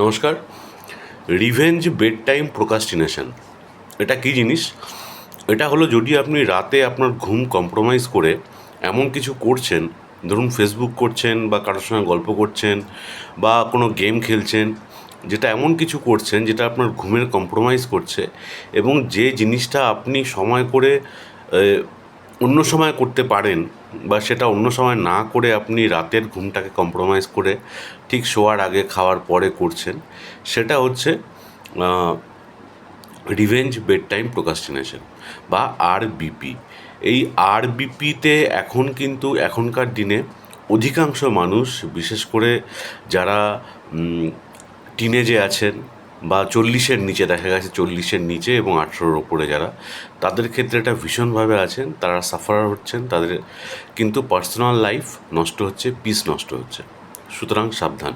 নমস্কার। Revenge bed time procrastination এটা কী জিনিস? এটা হলো যদি আপনি রাতে আপনার ঘুম কম্প্রোমাইজ করে এমন কিছু করছেন, ধরুন ফেসবুক করছেন বা কারোর সঙ্গে গল্প করছেন বা কোনো গেম খেলছেন, যেটা এমন কিছু করছেন যেটা আপনার ঘুমের কম্প্রোমাইজ করছে এবং যে জিনিসটা আপনি সময় করে অন্য সময় করতে পারেন বা সেটা অন্য সময় না করে আপনি রাতের ঘুমটাকে কম্প্রোমাইজ করে ঠিক শোয়ার আগে খাওয়ার পরে করছেন, সেটা হচ্ছে রিভেঞ্জ বেড টাইম প্রোকাস্টিনেশন বা আরবিপি এই আরবিপিতে এখন কিন্তু এখনকার দিনে অধিকাংশ মানুষ, বিশেষ করে যারা টিনেজে আছেন বা চল্লিশের নিচে, দেখা গেছে চল্লিশের নিচে এবং আঠেরোর ওপরে যারা, তাদের ক্ষেত্রে এটা ভীষণভাবে আছেন, তারা সাফার হচ্ছেন, তাদের কিন্তু পার্সোনাল লাইফ নষ্ট হচ্ছে পিস নষ্ট হচ্ছে। সুতরাং সাবধান।